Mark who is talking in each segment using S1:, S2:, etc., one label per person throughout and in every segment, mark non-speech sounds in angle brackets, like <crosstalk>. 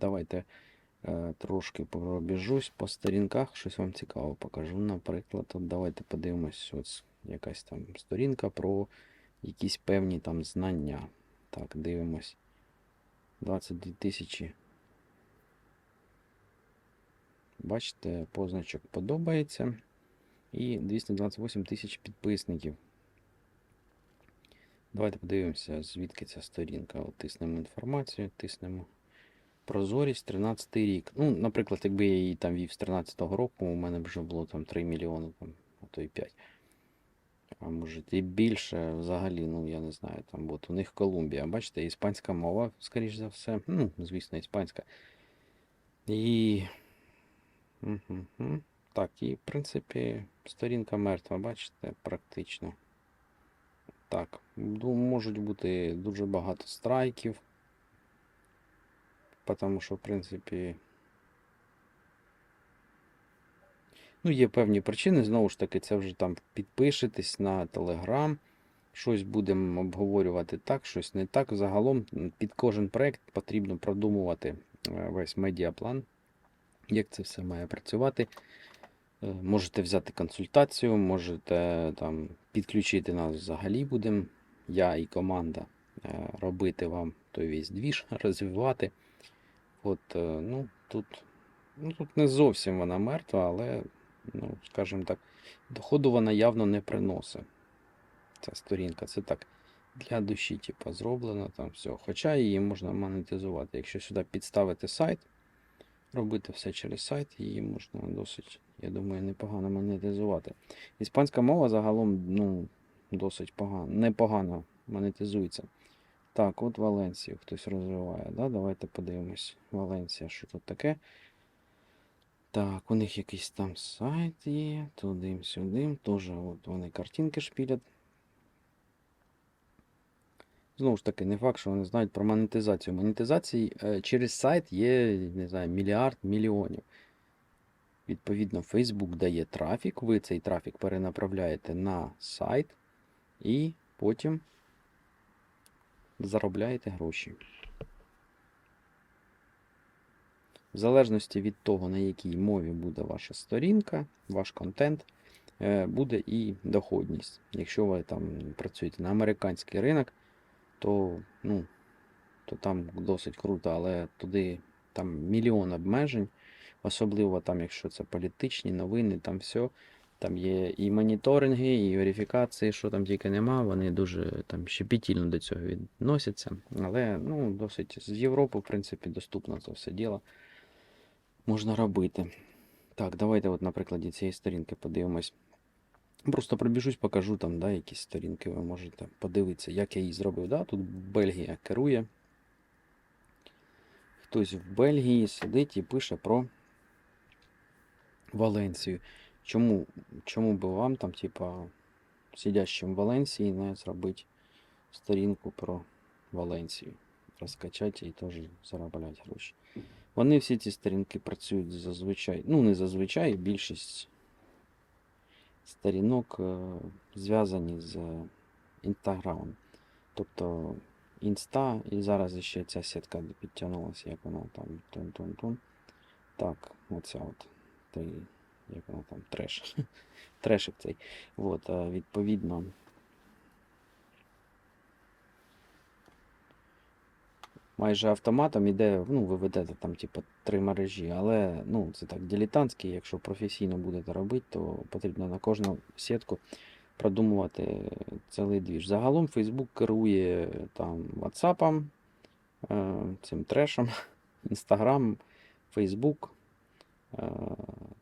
S1: Давайте е, трошки пробіжусь по сторінках, щось вам цікаво покажу. Наприклад, от давайте подивимось, ось якась там сторінка про якісь певні там знання. Так, дивимось. 22 тисячі. Бачите, позначок подобається. І 228 тисяч підписників. Давайте подивимося, звідки ця сторінка. Тиснемо інформацію, тиснемо прозорість, 13 рік. Ну, наприклад, якби я її там вів з 13-го року, у мене б вже було там 3 мільйони, там, а то і 5. А може і більше взагалі, ну я не знаю, там от у них Колумбія. Бачите, іспанська мова, скоріш за все. Ну, звісно, іспанська. І. Мгм. Так, і в принципі сторінка мертва, бачите, практично. Так, можуть бути дуже багато страйків. Тому що, в принципі. Ну, є певні причини. Знову ж таки, це вже там підпишетесь на Telegram. Щось будемо обговорювати так, щось не так. Загалом під кожен проект потрібно продумувати е, весь медіаплан, як це все має працювати. Е, Можете взяти консультацію, можете там підключити нас взагалі будемо. Я і команда е, робити вам той весь двіж, <laughs> розвивати. От, е, ну, тут, ну, тут не зовсім вона мертва, але, ну, скажімо так, доходу вона явно не приносить. Ця сторінка. Це так для душі, типу, зроблено там все. Хоча її можна монетизувати. Якщо сюди підставити сайт, робити все через сайт, її можна досить, я думаю, непогано монетизувати. Іспанська мова загалом ну, досить погано, непогано монетизується. Так, от Валенсію хтось розвиває. Да? Давайте подивимось. Валенсія, що тут таке. Так, у них якийсь там сайт є, туди-сюди. Теж от вони картинки шпілять. Знову ж таки, не факт, що вони знають про монетизацію. Монетизації е, через сайт є, не знаю, мільярд мільйонів. Відповідно, Facebook дає трафік, ви цей трафік перенаправляєте на сайт і потім заробляєте гроші. В залежності від того, на якій мові буде ваша сторінка, ваш контент, е, буде і доходність. Якщо ви там працюєте на американський ринок, то, ну, то там досить круто, але туди там мільйон обмежень, особливо там, якщо це політичні новини, там все. Там є і моніторинги, і верифікації, що там тільки нема. Вони дуже там щепетільно до цього відносяться. Але ну, досить з Європи, в принципі, доступно це все діло. Можна робити. Так, давайте, от, на прикладі цієї сторінки подивимось. Просто пробіжусь, покажу там, да, якісь сторінки, ви можете подивитися, як я її зробив. Да? Тут Бельгія керує. Хтось в Бельгії сидить і пише про Валенсію. Чому, чому би вам там, типа, сидящим в Валенсії, не зробити сторінку про Валенсію? Розкачати і теж заробляти гроші. Вони всі ці сторінки працюють зазвичай, ну не зазвичай, більшість сторінок зв'язані з інстаграмом. Тобто інста, і зараз ще ця сітка підтягнулася, як вона там тун-тун-тун. Так, оця от. Як вона там треш. <laughs> Трешик цей. От, е, відповідно. Майже автоматом іде, ну, ви ведете там, типу, три мережі, але ну, це так дилетантські, якщо професійно будете робити, то потрібно на кожну сітку продумувати цілий двіж. Загалом Facebook керує там WhatsApp, е, цим трешем, <laughs> Instagram, Facebook.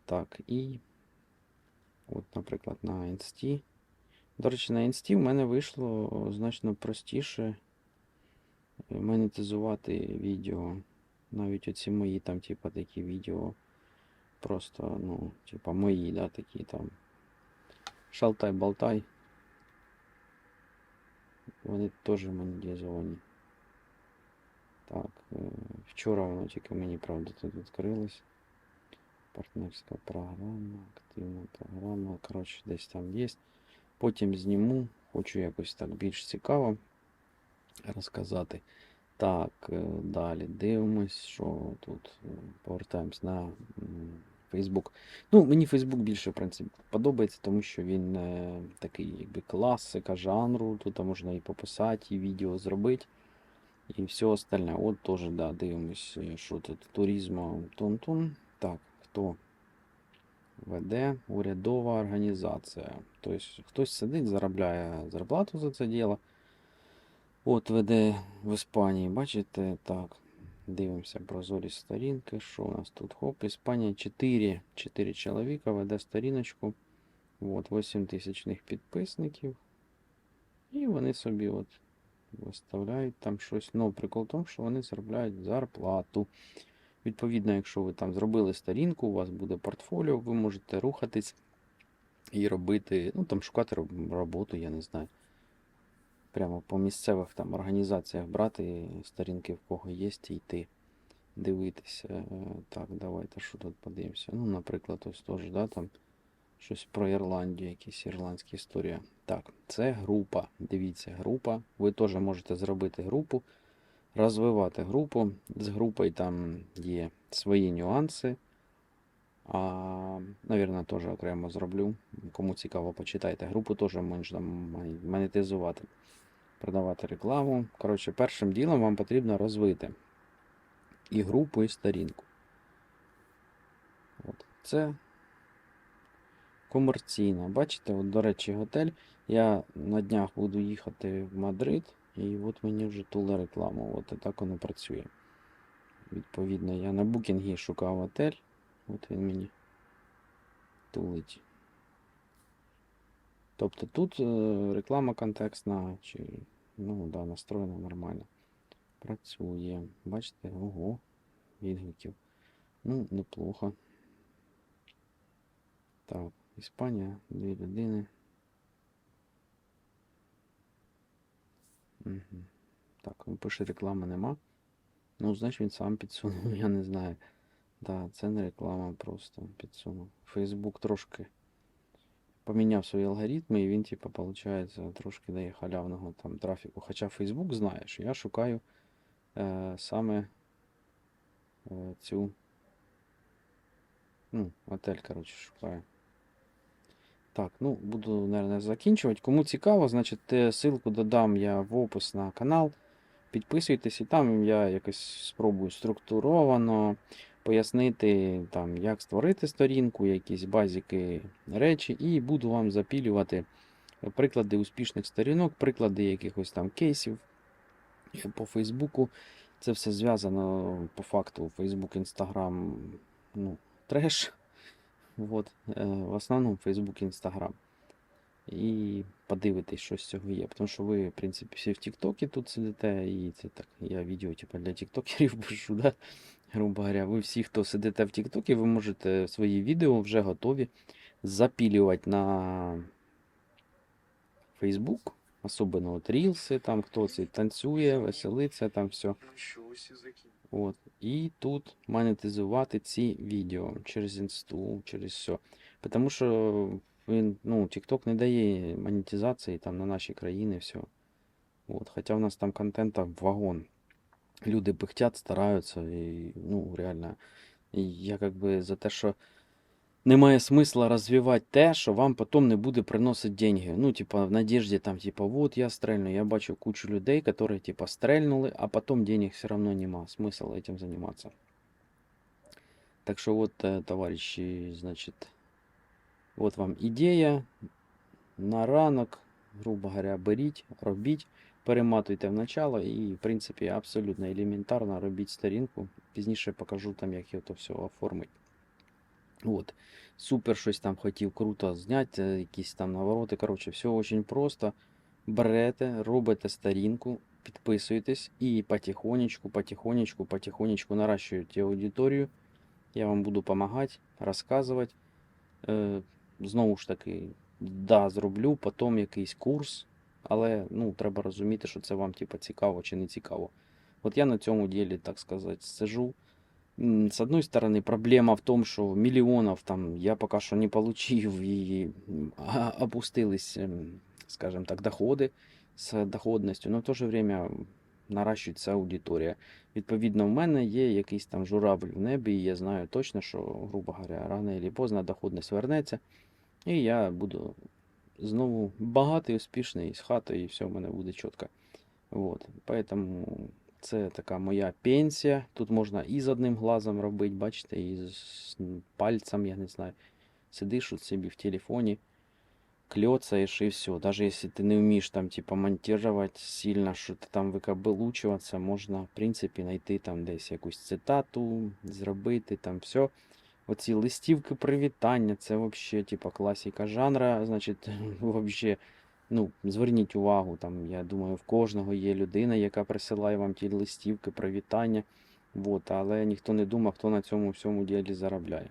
S1: Е, так, і от, наприклад, на Інсті. До речі, на Інсті в мене вийшло значно простіше монетизувати відео. Навіть оці мої там, типа, такі відео. Просто, ну, типа, мої, да, такі там. Шалтай-болтай. Вони теж монетизовані. Так, е, вчора воно тільки мені, правда, тут відкрилось. Партнерська програма, активна програма. Коротше, десь там є. Потім зніму. Хочу якось так більш цікаво розказати. Так, е, далі дивимось, що тут. Е, Повертаємось на Facebook. Ну, мені Facebook більше, в принципі, подобається, тому що він е, такий, якби класика жанру. Тут можна і пописати, і відео зробити, і все остальне. От теж, да, дивимось, е, що тут. Туризмо Тун-Тун. Так, хто веде урядова організація. Тобто хтось сидить, заробляє зарплату за це діло. От веде в Іспанії, бачите, так. Дивимося прозорі сторінки. Що у нас тут? Хоп, Іспанія 4, 4 чоловіка веде сторіночку. От, 8 тисячних підписників. І вони собі от виставляють там щось. Ну, прикол в тому, що вони заробляють зарплату. Відповідно, якщо ви там зробили сторінку, у вас буде портфоліо, ви можете рухатись і робити, ну там шукати роботу, я не знаю. Прямо по місцевих там організаціях брати сторінки, в кого є, і йти дивитися. Е, Так, давайте що тут подивимося. Ну, наприклад, ось теж, да, там щось про Ірландію, якісь ірландські історії. Так, це група. Дивіться, група. Ви теж можете зробити групу, розвивати групу. З групою там є свої нюанси. А, навірно, теж окремо зроблю. Кому цікаво, почитайте. Групу теж можна монетизувати, продавати рекламу. Коротше, першим ділом вам потрібно розвити і групу, і сторінку. От. Це комерційно. Бачите, от, до речі, готель. Я на днях буду їхати в Мадрид, і от мені вже тула рекламу. От і так воно працює. Відповідно, я на букінгі шукав готель. От він мені тулить. Тобто тут е, реклама контекстна, чи, ну, да, настроєна нормально. Працює. Бачите, ого, відгуків. Ну, неплохо. Так, Іспанія, дві людини. Так, він пише реклами нема. Ну, значить він сам підсунув, <laughs> я не знаю. Да, це не реклама просто підсунув. Фейсбук трошки поміняв свої алгоритми, і він, типу, получається, трошки дає халявного там трафіку. Хоча Фейсбук знає, що я шукаю е, саме е, цю. Ну, отель, коротше, шукаю. Так, ну, буду, наверное, закінчувати. Кому цікаво, значить, ссылку додам я в опис на канал. Підписуйтесь, і там я якось спробую структуровано пояснити, там, як створити сторінку, якісь базіки речі, і буду вам запілювати приклади успішних сторінок, приклади якихось там кейсів по Фейсбуку. Це все зв'язано по факту Facebook, Instagram, ну, треш. Вот. е, В основному Facebook, Instagram. І подивитись, що з цього є. Тому що ви, в принципі, всі в Тіктокі тут сидите, і це так, я відео типу, для тіктокерів <laughs> пишу, да? грубо говоря. Ви всі, хто сидите в Тіктокі, ви можете свої відео вже готові запілювати на Facebook. Особливо от рілси, там хто це танцює, веселиться, там все. От. І тут монетизувати ці відео через інсту, через все. Тому що він, ну, TikTok не дає монетизації там на наші країни, все. От. Хоча в нас там контента вагон. Люди пихтять, стараються, і, ну, реально. І я как би за те, що немає смисла розвивати те, що вам потім не буде приносити деньги. Ну, типа, в надежді, там, типа, вот я стрельну. Я бачу кучу людей, которые, типа, стрельнули, а потом денег все равно нема. Смысл этим заниматься. Так что вот, э, товарищи, значит, вот вам ідея. На ранок, грубо говоря, беріть, робіть, перематуйте в начало і, в принципі, абсолютно елементарно робіть сторінку. Пізніше покажу там, як його то все оформити. От. Супер щось там хотів круто зняти, якісь там навороти. Коротше, все дуже просто. Берете, робите сторінку, підписуєтесь і потихонечку, потихонечку, потихонечку наращуєте аудиторію. Я вам буду допомагати, розказувати. Е, знову ж таки, да, зроблю потім якийсь курс, але ну, треба розуміти, що це вам типу, цікаво чи не цікаво. От я на цьому ділі, так сказати, сижу М, С одной стороны, проблема в том, что миллионов там я пока что не получив <laughs> и м, а- опустились, ем, скажем так, доходы с доходностью, но в то же время наращується аудиторія. Відповідно, в мене є якийсь там журавль в небі, і я знаю точно, що, грубо говоря, рано чи поздно доходність вернеться, і я буду знову багатий, успішний з хатою, і все в мене буде чітко. Вот. Поэтому це така моя пенсія. Тут можна і з одним глазом робити, бачите, і з пальцем, я не знаю. Сидиш от собі в телефоні, кльоцаєш і все. Даже если ти не вмієш там, типа, монтувати сильно, що ти там викабелучуватися, можна, в принципі, знайти там десь якусь цитату, зробити там все. Оці листівки привітання, це вообще, типа, класика жанра. Значить, <laughs> вообще, ну, зверніть увагу, там, я думаю, в кожного є людина, яка присилає вам ті листівки, привітання. Вот, але ніхто не думав, хто на цьому всьому ділі заробляє.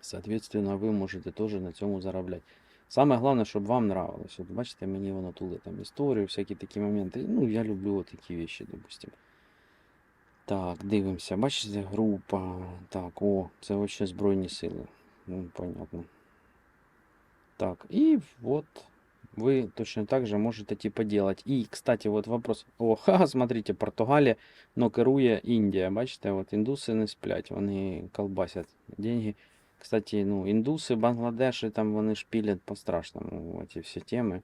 S1: Соответственно, ви можете теж на цьому заробляти. Саме головне, щоб вам нравилось. От бачите, мені воно тули там історію, всякі такі моменти. Ну, я люблю от такі вещи, допустим. Так, дивимося. Бачите, група. Так, о, це вообще Збройні сили. Ну, понятно. Так, и вот вы точно так же можете типа делать. И, кстати, вот вопрос. О, <laughs> ха, смотрите, Португалія, но керує Індія. Бачите, от індуси не сплять, вони колбасять деньги. Кстати, ну, індуси, Бангладеші, там вони шпілять по-страшному ці всі теми.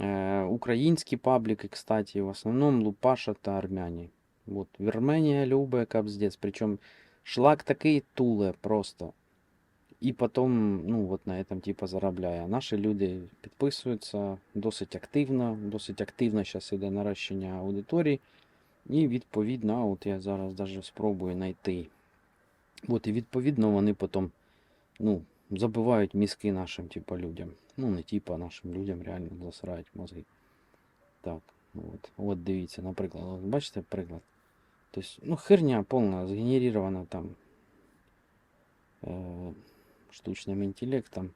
S1: Е, українські пабліки, кстати, в основному Лупаша та армяні. Вот, Вірменія любить капздець, причому шлак такий туле просто. І потім, ну, от на этом типа заробляє. Наші люди підписуються досить активно, досить активно зараз іде нарощення аудиторії. І відповідно, от я зараз даже спробую знайти. От, і відповідно вони потім, ну, забивають мізки нашим, типа, людям. Ну, не типа, нашим людям реально засирають мозги. Так, от. От дивіться, наприклад, от бачите приклад. Тобто, ну, херня повна, згенерована там. Е- штучним інтелектом.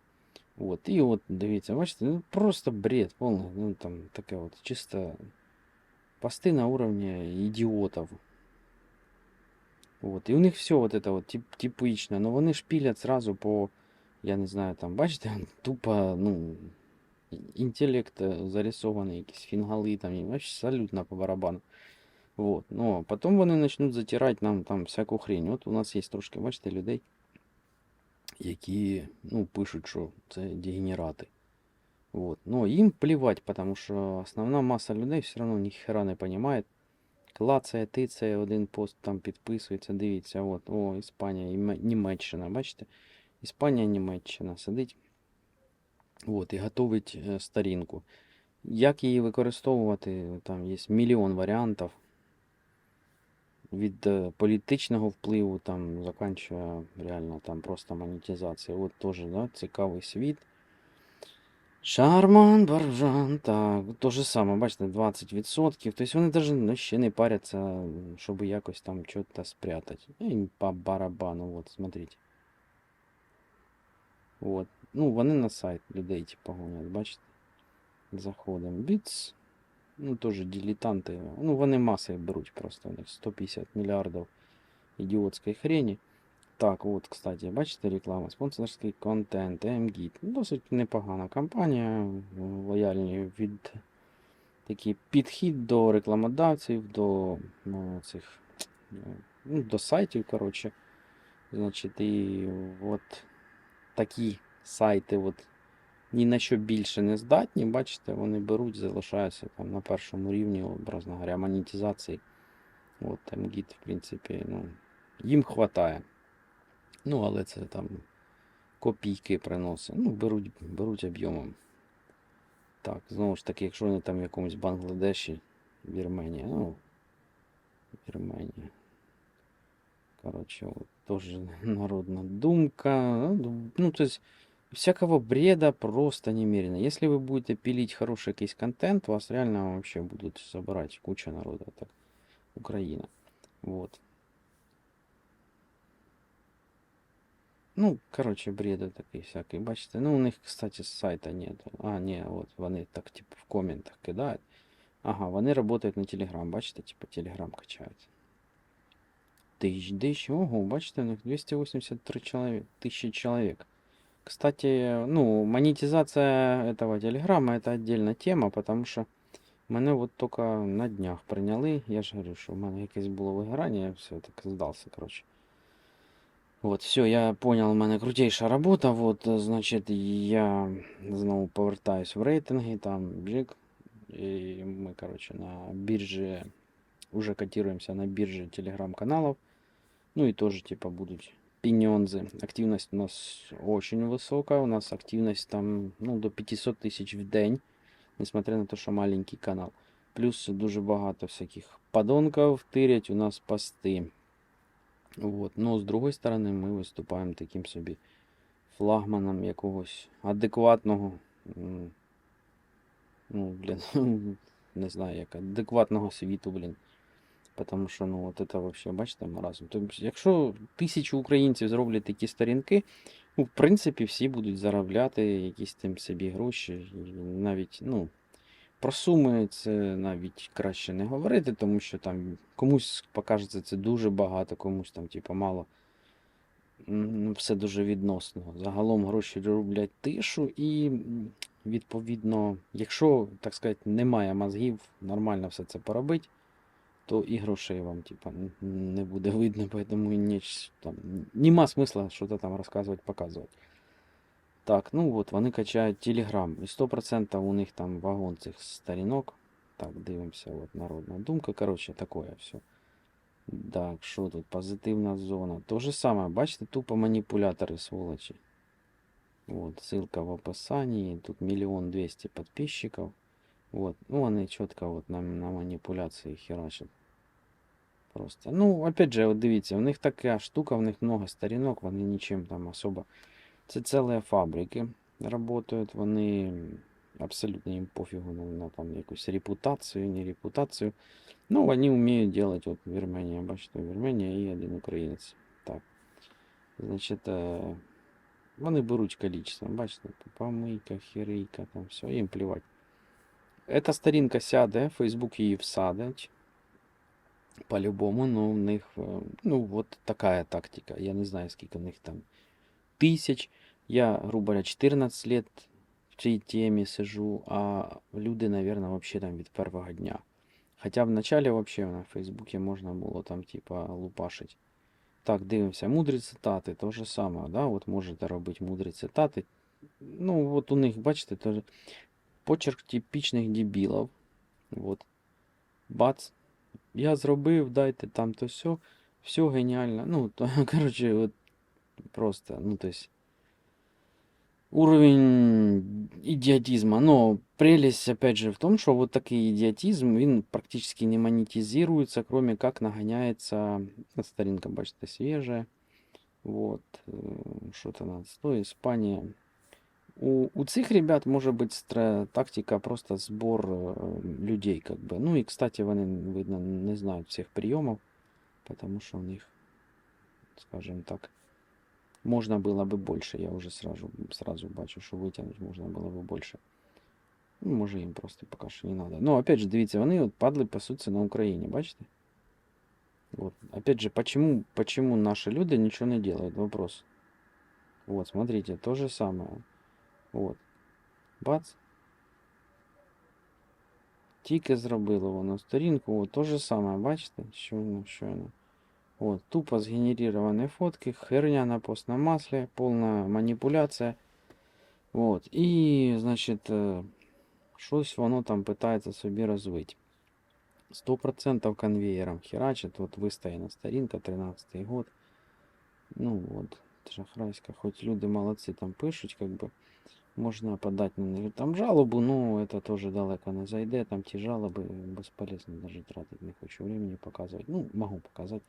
S1: От. І от, дивіться, бачите, ну просто бред повний. Ну там таке от чисто пости на уровне ідіотів. От. І у них все вот это вот тип, типично, но вони шпілять сразу по, я не знаю, там, бачите, тупо, ну, інтелект е, зарисований, якісь фінгали там, і вообще абсолютно по барабану. Вот. Ну, а потім вони почнуть затирати нам там всяку хрень. От у нас є трошки, бачите, людей Які ну, пишуть, що це дегенерати. Вот. Но їм плевать, потому що основна маса людей все одно ніхера не розуміє. Клацає, тицає, один пост там підписується, дивіться, от, о, Іспанія, Німеччина, бачите? Іспанія, Німеччина сидить. От, і готовить е, сторінку. Як її використовувати, там є мільйон варіантів. Від е, політичного впливу, там, заканчує реально там просто монетизація. От теж, да, цікавий світ. Шарман, Баржан, так, то же саме, бачите, 20%. Тобто вони навіть ну, ще не паряться, щоб якось там щось спрятати. І по барабану, от, смотрите. От. Ну, вони на сайт людей, типу, гонять, бачите? Заходимо. Біц. Ну, теж дилетанти. Ну, вони масою беруть просто. У них 150 мільярдів ідіотської хрені. Так, от, кстати, бачите, реклама, спонсорський контент, MGIT. Досить непогана компанія, лояльні від такий підхід до рекламодавців, до ну, цих, ну, до сайтів, коротше. Значить, і от такі сайти, от ні на що більше не здатні, бачите, вони беруть, залишаються там на першому рівні, образно говоря, монетизації. От MGIT, в принципі, ну, їм хватає. Ну, але це там копійки приносить. Ну, беруть, беруть об'ємом. Так, знову ж таки, якщо вони там в якомусь Бангладеші, Вірменія, ну, Вірменія. Коротше, от, теж <laughs> народна думка. Ну, то есть, всякого бреда просто немерено. Если вы будете пилить хороший какой контент, вас реально вообще будут собирать куча народа. Так, Украина. Вот. Ну, короче, бреда такий всякий. Бачите, ну у них, кстати, сайта нет. А, ні, от вони так, типу, в коментах кидають. Ага, вони працюють на Telegram, бачите, типу, Telegram качають. Тисяч, тисяч, ого, бачите, у них 283 человек, тысячи человек. Кстати, ну, монетизация этого Телеграма это отдельная тема, потому что Мене от тільки на днях прийняли. Я ж говорю, що в мене якесь було вигорання, я все так здався, коротше. От, все, я понял, у мене крутейша робота. Вот, е, значить, я знову повертаюсь в рейтинги, там бжик. І ми, коротше, на біржі уже котируемся на бирже телеграм-каналов. Ну и тоже, типа, будут пенензы. Активность у нас очень высокая. У нас активность там, ну, до 500 тысяч в день. Несмотря на то, що маленький канал. Плюс дуже багато всяких подонків тирять у нас пости. Вот. Но з другої сторони ми виступаємо таким собі флагманом якогось адекватного. м, Ну, блін, <laughs> не знаю, як адекватного світу, блін. Потому що, ну, от це вообще, бачите, маразм. Тобто, якщо тисячу українців зроблять такі сторінки, ну, в принципі, всі будуть заробляти якісь тим собі гроші. Навіть, ну, про суми це навіть краще не говорити, тому що там комусь покажеться це дуже багато, комусь там, типу, мало. Все дуже відносно. Загалом гроші роблять тишу і, відповідно, якщо, так сказати, немає мозгів нормально все це поробити, то і грошей вам, типа, н- не буде видно, поэтому <laughs> і ніч, там, нема смисла щось там розказувати, показувати. Так, ну от, вони качають Telegram. І 100% у них там вагон цих сторінок. Так, дивимося, от народна думка. Коротше, такое все. Так, що тут? Позитивна зона. То же саме, бачите, тупо маніпулятори сволочі. Вот, ссылка в описании. Тут миллион двести подписчиков. Вот. Ну, они четко вот на, на манипуляции херачат. Просто. Ну, опять же, от дивіться, у них така штука, в них много сторінок, вони нічим там особо. Це цілі фабрики работают, вони абсолютно їм пофігу на, на там якусь репутацію, не репутацію. Ну, вони вміють делать, от Вірменія, бачите, Вірменія і один українець. Так. Значить, е, вони беруть количество, бачите, помийка, херейка, там все, їм плівать. Эта сторінка сяде, Facebook її всадить. По-любому, ну, в них, е, ну, вот такая тактика. Я не знаю, скільки в них там тисяч. Я, грубо говоря, 14 лет в цій темі сижу, а люди, наверное, вообще там від першого дня. Хоча в начале вообще на Фейсбуці можна було там, типа, лупашить. Так, дивимося, мудрі цитати, то же саме, да? От можете робити мудрі цитати. Ну, от у них, бачите, теж почерк типічних дебілів. От. Бац. Я зробив, дайте там то все. Все геніально. Ну, то, <laughs> короче, от просто, ну, то есть, уровень идиотизма. Но прелесть, опять же, в том, что вот такой идиотизм, він практически не монетизируется, кроме как нагоняется, ну, старинка, бачите, свежая. Вот, э, что-то надо стоит, Испания. У, у цих ребят може бути стра- тактика просто збор е, людей, как бы. Ну і, кстати, вони, видно, не знають всіх прийомів, потому що у них, скажем так, можна було би більше. Я вже сразу, сразу бачу, що витягнути можна було би більше. Ну, може їм просто поки що не надо. Ну, опять же, дивіться, вони от падли пасуться на Україні, бачите? Вот. Опять же, почему, почему наши люди ничего не делают? Вопрос. Вот, смотрите, то же самое. Вот. Бац. Тільки зробило воно сторінку, от то же саме, бачите? Щойно, щойно. От, тупо згенерировані фотки, херня на постном маслі, повна маніпуляція. Вот. І, значить, щось воно там питається собі розвити. 100% конвейером херачит. Вот выстояна сторінка, 13 й год. Ну вот, шахрайська. Хоть люди молодці там пишуть, как бы. Можна подати на них там жалобу, но это тоже далеко не зайде. Там ті жалоби бесполезно даже тратить, не хочу времени показывать. Ну, могу показать.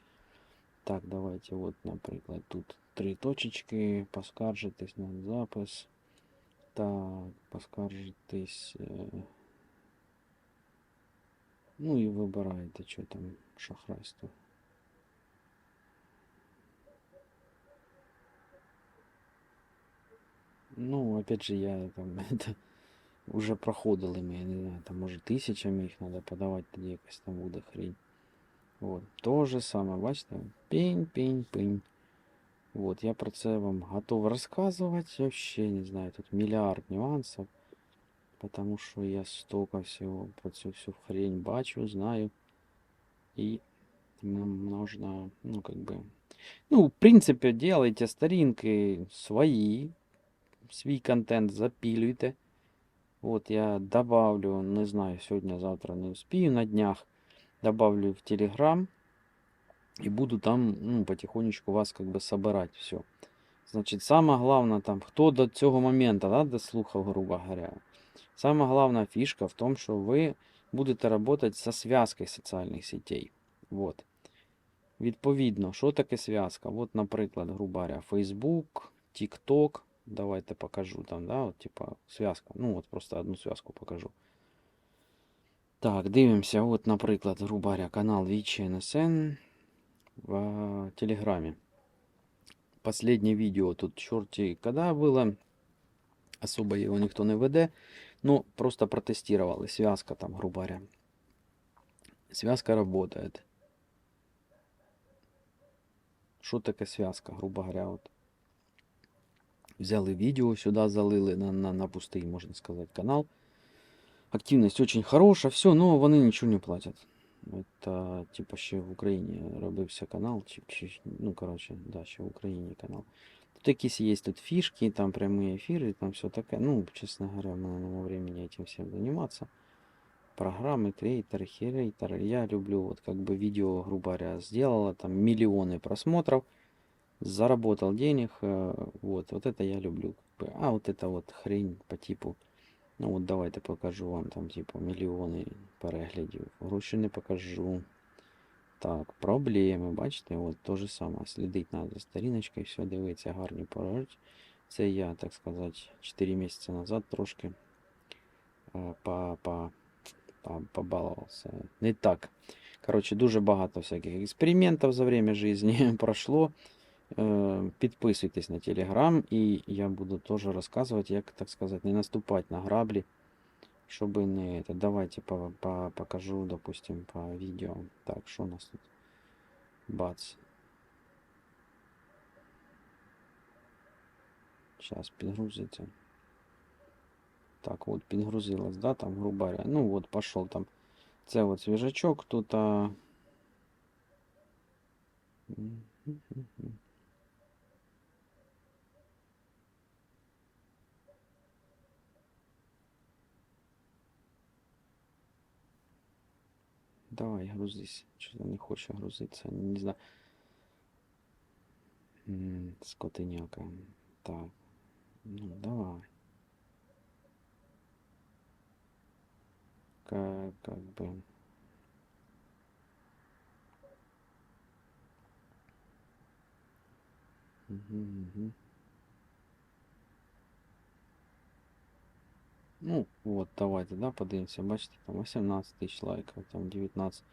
S1: Так, давайте, вот, наприклад, тут три точечки, поскаржитесь на запис. Так, поскаржитесь. е, Ну і вибираєте, що там шахрайство. Ну, опять же, я там <laughs> это уже проходили ми, я не знаю, там може тисячами їх треба подавати, тоді якась там буде хрень. Вот. То же саме, бачите? Пінь, пінь, пінь. Вот, я про це вам готов розказувати. Вообще не знаю, тут мільярд нюансів. Потому що я столько всього про цю всю хрень бачу, знаю. І нам можна, ну, как бы. Ну, в принципі, делайте сторінки свої, свій контент запілюйте. От я добавлю, не знаю, сьогодні, завтра не успію на днях, добавлю в Телеграм и буду там, ну, потихонечку вас как бы собирать все. Значит, самое главное там, хто до цього моменту, да, дослухав, грубо говоря, самая главная фишка в том, что вы будете работать со связкой соціальних сетей. Вот. Відповідно, що таке зв'язка? От, наприклад, грубо говоря, Facebook, TikTok. Давайте покажу там, да, от, типа, зв'язка. Ну, от просто одну зв'язку покажу. Так, дивимося, от, наприклад, грубо говоря, канал Вічі НСН в э, Телеграме. Последнее видео тут черти когда было. Особо его никто не веде. Ну, просто протестировали. Связка там, грубо говоря. Связка работает. Що таке зв'язка, грубо говоря, от. Взяли відео, сюди залили на, на, на пустий, можна сказати, канал. Активність очень хороша, все, но вони нічого не платять. Это типа ще в Україні робився канал, чи, чи, ну, коротше, да, ще в Україні канал. Тут якісь є тут фішки, там прямі ефіри, там все таке. Ну, чесно говоря, в мене нема времени этим всем заниматься. Программы, креаторы, херейторы. Я люблю, вот как бы видео, грубо говоря, сделала, там миллионы просмотров, заработал денег, э, вот, вот это я люблю. как бы. А вот это вот хрень по типу, ну вот давайте покажу вам там типу мільйони переглядів. Гроші не покажу. Так, проблеми, бачите, от то же саме. Слідить треба за сторіночкою, все дивиться, гарні поради. Це я, так сказати, 4 місяці назад трошки е, по, по, по, побалувався. Не так. Коротше, дуже багато всяких експериментів за время жизни <laughs> пройшло. Е, Підписуйтесь на Телеграм, і я буду теж розказувати, як, так сказати, не наступати на граблі, щоб не это. Давайте по, по, покажу, допустим, по відео. Так, що у нас тут? Бац. Сейчас підгрузиться. Так, от підгрузилось, да, там, грубо. Ну, от пошел там. Це от свіжачок тут. А... Давай, грузись. Что-то не хочет грузиться. Не знаю. Скотиняка. Так. Ну, давай. Как, как бы. Мгм, мгм. Ну, вот, давайте, да, подивимося. Бачите, там 18 тисяч лайків, там 19,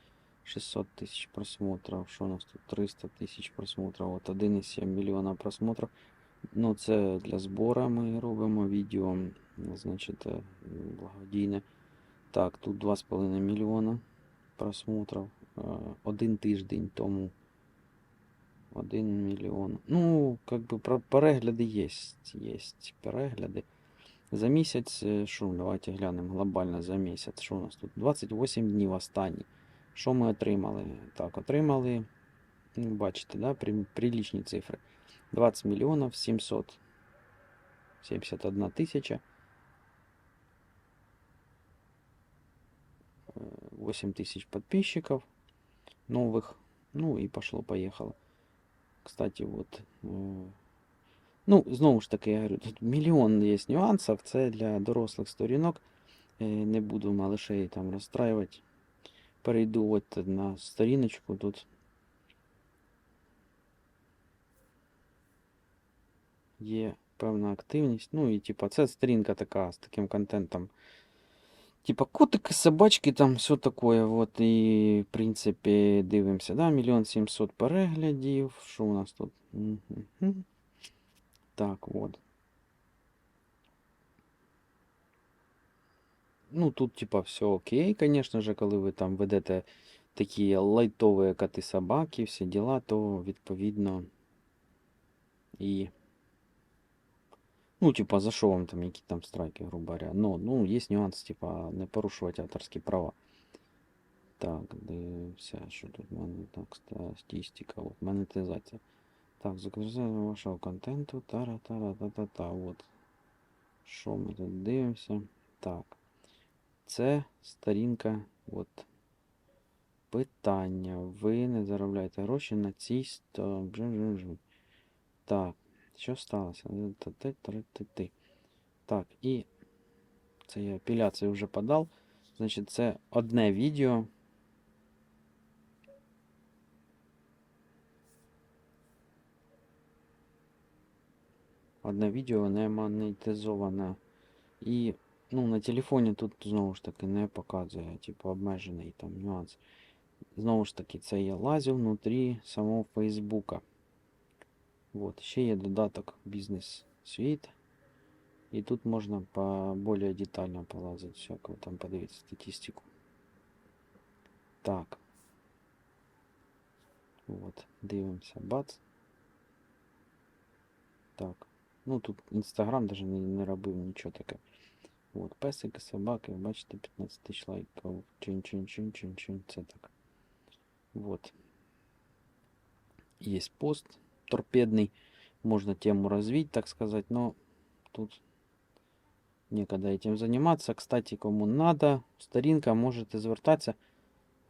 S1: 600 тисяч просмотрів. Що у нас тут? 300 тисяч просмотрів. От 1,7 мільйона просмотрів. Ну, це для збору ми робимо відео, значить, е, благодійне. Так, тут 2,5 мільйона просмотрів. Е, Один тиждень тому. 1 мільйон. Ну, как бы перегляди є. Є перегляди. За місяць, е, що, давайте глянемо глобально за місяць. Що у нас тут? 28 днів останні. Що ми отримали? Так, отримали, ну, бачите, да, при, приличні цифри. 20 мільйонів 771 тисяча. Е, 8 тисяч подписчиков новых. Ну і пошло-поехало. Кстати, вот. Ну, знову ж таки, я говорю, тут мільйон є нюансів. Це для дорослих сторінок. Е, Не буду малышей там розстраювати. Перейду от на сторіночку тут. Є певна активність. Ну і типа це сторінка така з таким контентом. Типа котики, собачки, там все такое. Вот, і, в принципі, дивимося, да, мільйон сімсот переглядів. Що у нас тут? Мгм. Так, от. Ну, тут, типа, все окей, конечно же, коли ви там ведете такі лайтові коти собаки, всі діла, то відповідно і Ну, типа, за що вам там які там страйки, грубо говоря. Ну, ну, є нюанс, типа, не порушувати авторські права. Так, дивимося, що тут в мене так, статистика, от, монетизація. Так, загрузення вашого контенту, тара тара та та та от. Що ми тут дивимося? Так. Це сторінка, от. Питання. Ви не заробляєте гроші на цій сто. Так, що сталося? Так, і це я апеляцію вже подав. Значить, це одне відео. Одне відео не монетизоване. І ну, на телефоні тут знову ж таки не показує, типу, обмежений там нюанс. Знову ж таки, це я лазив внутрі самого Фейсбука. Вот, ще є додаток Бізнес Світ. І тут можна по более детально полазити, всякого там подивитися статистику. Так. Вот, дивимося. Бац. Так. Ну тут Інстаграм даже не, не робив нічого таке. От, песики, собаки, бачите, 15 тисяч лайків. Чин-чин-чин-чин-чин. Це так. Вот. Есть пост торпедный. Можно тему развить, так сказать, но тут некогда этим заниматься. Кстати, кому надо, сторінка, можете звертатися.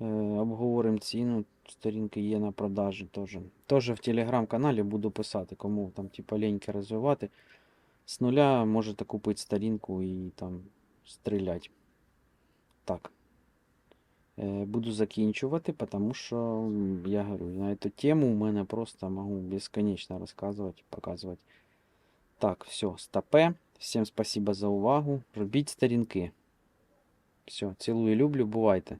S1: Е, обговоримо ціну. Сторінки є на продажі теж. Теж в телеграм-каналі буду писати, кому там типа ліньки розвивати. З нуля можете купити сторінку і там стріляти. Так. Е, Буду закінчувати, тому що я говорю, на цю тему в мене просто можу безконечно розказувати, показувати. Так, все, стопе. Всім спасибо за увагу. Робіть сторінки. Все, цілую, люблю, бувайте.